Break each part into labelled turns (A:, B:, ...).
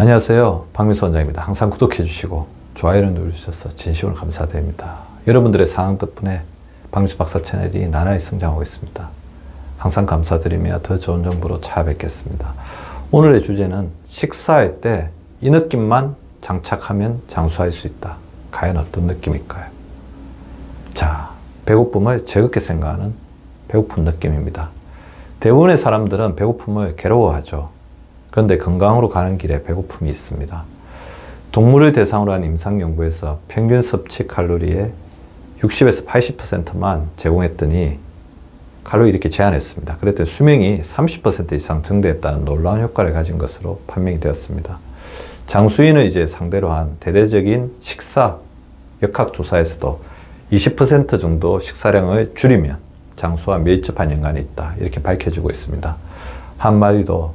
A: 안녕하세요. 박민수 원장입니다. 항상 구독해 주시고 좋아요를 누르셔서 진심으로 감사드립니다. 여러분들의 사랑 덕분에 박민수 박사 채널이 나날이 성장하고 있습니다. 항상 감사드리며 더 좋은 정보로 찾아뵙겠습니다. 오늘의 주제는 식사할 때 이 느낌만 장착하면 장수할 수 있다. 과연 어떤 느낌일까요? 자, 배고픔을 즐겁게 생각하는 배고픈 느낌입니다. 대부분의 사람들은 배고픔을 괴로워하죠. 그런데 건강으로 가는 길에 배고픔이 있습니다. 동물을 대상으로 한 임상 연구에서 평균 섭취 칼로리의 60에서 80%만 제공했더니 칼로리 이렇게 제한했습니다. 그랬더니 수명이 30% 이상 증대했다는 놀라운 효과를 가진 것으로 판명이 되었습니다. 장수인을 이제 상대로 한 대대적인 식사 역학 조사에서도 20% 정도 식사량을 줄이면 장수와 밀접한 연관이 있다. 이렇게 밝혀지고 있습니다. 한마디도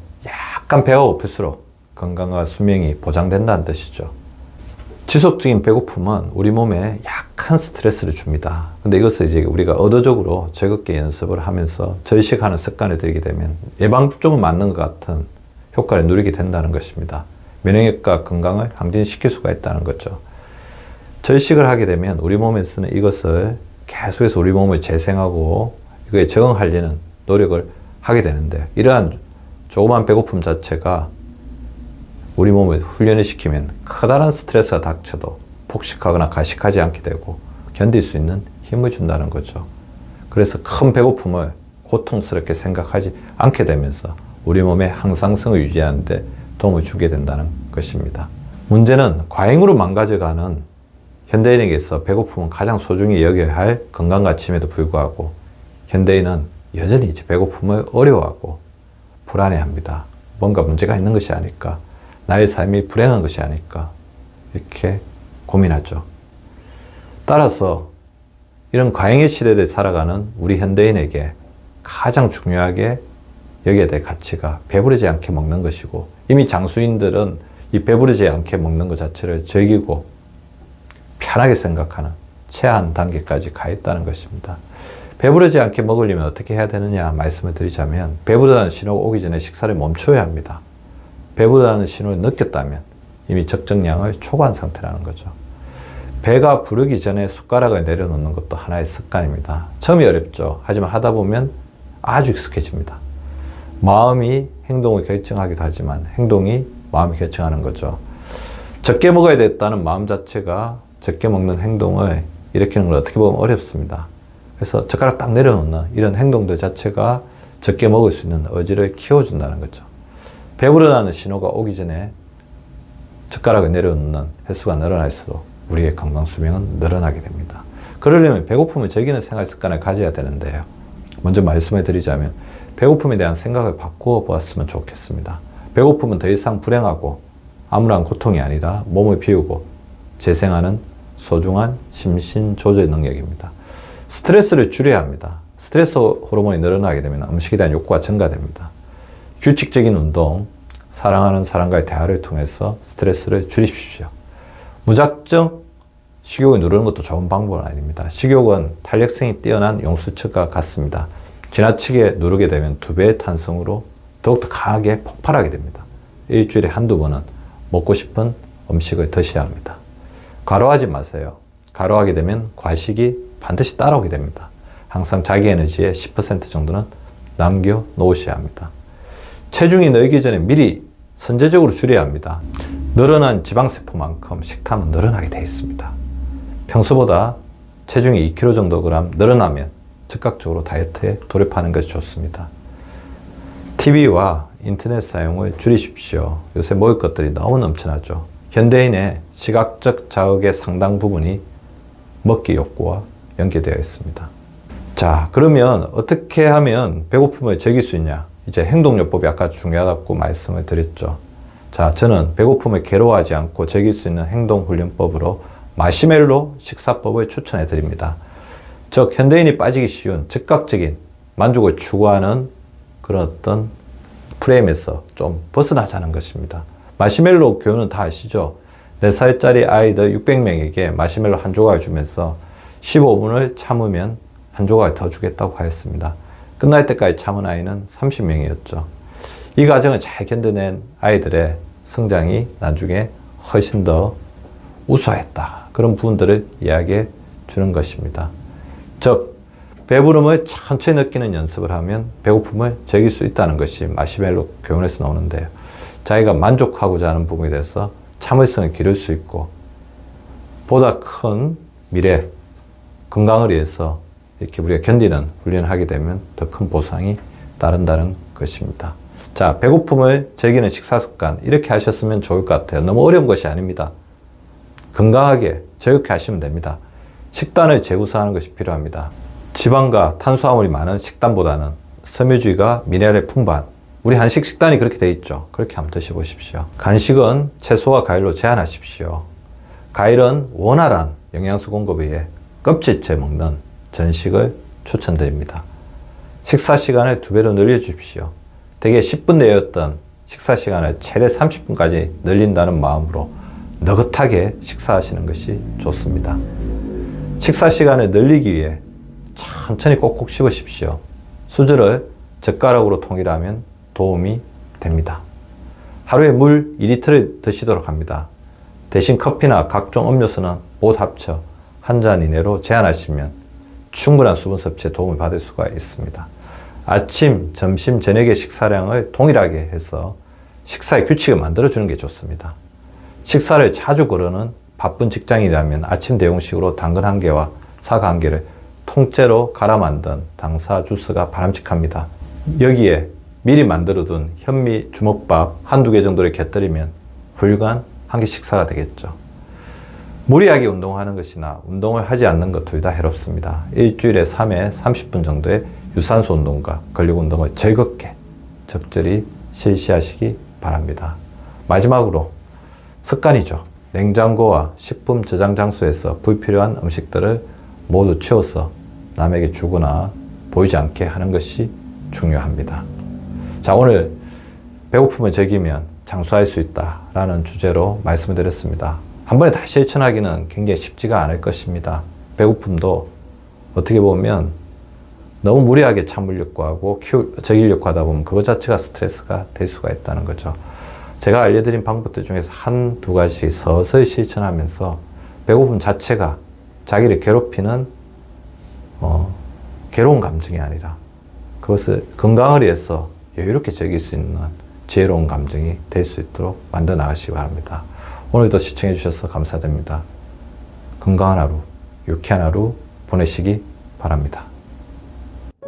A: 약간 배가 고플수록 건강과 수명이 보장된다는 뜻이죠. 지속적인 배고픔은 우리 몸에 약한 스트레스를 줍니다. 근데 이것을 이제 우리가 의도적으로 즐겁게 연습을 하면서 절식하는 습관을 들이게 되면 예방적으로 맞는 것 같은 효과를 누리게 된다는 것입니다. 면역력과 건강을 항진시킬 수가 있다는 거죠. 절식을 하게 되면 우리 몸에서는 이것을 계속해서 우리 몸을 재생하고 이거에 적응하려는 노력을 하게 되는데 이러한 조그만 배고픔 자체가 우리 몸을 훈련을 시키면 커다란 스트레스가 닥쳐도 폭식하거나 가식하지 않게 되고 견딜 수 있는 힘을 준다는 거죠. 그래서 큰 배고픔을 고통스럽게 생각하지 않게 되면서 우리 몸의 항상성을 유지하는데 도움을 주게 된다는 것입니다. 문제는 과잉으로 망가져가는 현대인에게서 배고픔은 가장 소중히 여겨야 할 건강 가치임에도 불구하고 현대인은 여전히 배고픔을 어려워하고 불안해합니다. 뭔가 문제가 있는 것이 아닐까, 나의 삶이 불행한 것이 아닐까 이렇게 고민하죠. 따라서 이런 과잉의 시대를 살아가는 우리 현대인에게 가장 중요하게 여기에 대해 가치가 배부르지 않게 먹는 것이고 이미 장수인들은 이 배부르지 않게 먹는 것 자체를 즐기고 편하게 생각하는 최한 단계까지 가 있다는 것입니다. 배부르지 않게 먹으려면 어떻게 해야 되느냐 말씀을 드리자면 배부르다는 신호가 오기 전에 식사를 멈춰야 합니다. 배부르다는 신호를 느꼈다면 이미 적정량을 초과한 상태라는 거죠. 배가 부르기 전에 숟가락을 내려놓는 것도 하나의 습관입니다. 처음이 어렵죠. 하지만 하다 보면 아주 익숙해집니다. 마음이 행동을 결정하기도 하지만 행동이 마음이 결정하는 거죠. 적게 먹어야 됐다는 마음 자체가 적게 먹는 행동을 일으키는 걸 어떻게 보면 어렵습니다. 그래서 젓가락 딱 내려놓는 이런 행동들 자체가 적게 먹을 수 있는 의지를 키워준다는 거죠. 배부르다는 신호가 오기 전에 젓가락을 내려놓는 횟수가 늘어날수록 우리의 건강 수명은 늘어나게 됩니다. 그러려면 배고픔을 즐기는 생활 습관을 가져야 되는데요. 먼저 말씀해 드리자면 배고픔에 대한 생각을 바꾸어 보았으면 좋겠습니다. 배고픔은 더 이상 불행하고 아무런 고통이 아니라 몸을 비우고 재생하는 소중한 심신 조절 능력입니다. 스트레스를 줄여야 합니다. 스트레스 호르몬이 늘어나게 되면 음식에 대한 욕구가 증가됩니다. 규칙적인 운동, 사랑하는 사람과의 대화를 통해서 스트레스를 줄이십시오. 무작정 식욕을 누르는 것도 좋은 방법은 아닙니다. 식욕은 탄력성이 뛰어난 용수철과 같습니다. 지나치게 누르게 되면 두 배의 탄성으로 더욱더 강하게 폭발하게 됩니다. 일주일에 한두 번은 먹고 싶은 음식을 드셔야 합니다. 과로하지 마세요. 과로하게 되면 과식이 반드시 따라오게 됩니다. 항상 자기 에너지의 10% 정도는 남겨 놓으셔야 합니다. 체중이 늘기 전에 미리 선제적으로 줄여야 합니다. 늘어난 지방세포만큼 식탐은 늘어나게 되어 있습니다. 평소보다 체중이 2kg 정도 그램 늘어나면 즉각적으로 다이어트에 돌입하는 것이 좋습니다. TV와 인터넷 사용을 줄이십시오. 요새 먹을 것들이 너무 넘쳐나죠. 현대인의 시각적 자극의 상당 부분이 먹기 욕구와 연계되어 있습니다. 자, 그러면 어떻게 하면 배고픔을 즐길 수 있냐? 이제 행동요법이 아까 중요하다고 말씀을 드렸죠. 자, 저는 배고픔을 괴로워하지 않고 즐길 수 있는 행동훈련법으로 마시멜로 식사법을 추천해 드립니다. 즉, 현대인이 빠지기 쉬운 즉각적인 만족을 추구하는 그런 어떤 프레임에서 좀 벗어나자는 것입니다. 마시멜로 교훈은 다 아시죠? 4살짜리 아이들 600명에게 마시멜로 한 조각을 주면서 15분을 참으면 한 조각을 더 주겠다고 하였습니다. 끝날 때까지 참은 아이는 30명이었죠. 이 과정을 잘 견뎌낸 아이들의 성장이 나중에 훨씬 더 우수했다. 그런 부분들을 이야기해 주는 것입니다. 즉, 배부름을 천천히 느끼는 연습을 하면 배고픔을 즐길 수 있다는 것이 마시멜로 교훈에서 나오는데요. 자기가 만족하고자 하는 부분에 대해서 참을성을 기를 수 있고 보다 큰 미래 건강을 위해서 이렇게 우리가 견디는 훈련을 하게 되면 더 큰 보상이 따른다는 것입니다. 자, 배고픔을 즐기는 식사 습관 이렇게 하셨으면 좋을 것 같아요. 너무 어려운 것이 아닙니다. 건강하게 즐겁게 하시면 됩니다. 식단을 재구성하는 것이 필요합니다. 지방과 탄수화물이 많은 식단보다는 섬유주의가 미네랄의 풍부한 우리 한식 식단이 그렇게 돼 있죠. 그렇게 한번 드셔보십시오. 간식은 채소와 과일로 제한하십시오. 과일은 원활한 영양소 공급에 의해 껍질째 먹는 전식을 추천드립니다. 식사 시간을 두 배로 늘려주십시오. 대개 10분 내였던 식사 시간을 최대 30분까지 늘린다는 마음으로 느긋하게 식사하시는 것이 좋습니다. 식사 시간을 늘리기 위해 천천히 꼭꼭 씹으십시오. 수저를 젓가락으로 통일하면 도움이 됩니다. 하루에 물 2리터를 드시도록 합니다. 대신 커피나 각종 음료수는 모두 합쳐 한 잔 이내로 제한하시면 충분한 수분 섭취에 도움을 받을 수가 있습니다. 아침, 점심, 저녁의 식사량을 동일하게 해서 식사의 규칙을 만들어주는 게 좋습니다. 식사를 자주 거르는 바쁜 직장이라면 아침 대용식으로 당근 한 개와 사과 한 개를 통째로 갈아 만든 당사 주스가 바람직합니다. 여기에 미리 만들어둔 현미 주먹밥 한두 개 정도를 곁들이면 훌륭한 한끼 식사가 되겠죠. 무리하게 운동하는 것이나 운동을 하지 않는 것 둘 다 해롭습니다. 일주일에 3회 30분 정도의 유산소 운동과 근력 운동을 즐겁게 적절히 실시하시기 바랍니다. 마지막으로 습관이죠. 냉장고와 식품 저장 장소에서 불필요한 음식들을 모두 치워서 남에게 주거나 보이지 않게 하는 것이 중요합니다. 자, 오늘 배고픔을 즐기면 장수할 수 있다라는 주제로 말씀을 드렸습니다. 한 번에 다 실천하기는 굉장히 쉽지가 않을 것입니다. 배고픔도 어떻게 보면 너무 무리하게 참으려고 하고 키우, 즐기려고 하다 보면 그것 자체가 스트레스가 될 수가 있다는 거죠. 제가 알려드린 방법들 중에서 한 두 가지 서서히 실천하면서 배고픔 자체가 자기를 괴롭히는 어, 괴로운 감정이 아니라 그것을 건강을 위해서 여유롭게 즐길 수 있는 지혜로운 감정이 될 수 있도록 만들어 나가시기 바랍니다. 오늘도 시청해 주셔서 감사드립니다. 건강한 하루, 유쾌한 하루 보내시기 바랍니다.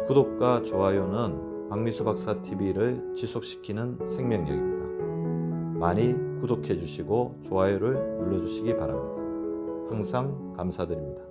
A: 구독과 좋아요는 박미수 박사 TV를 지속시키는 생명력입니다. 많이 구독해 주시고 좋아요를 눌러 주시기 바랍니다. 항상 감사드립니다.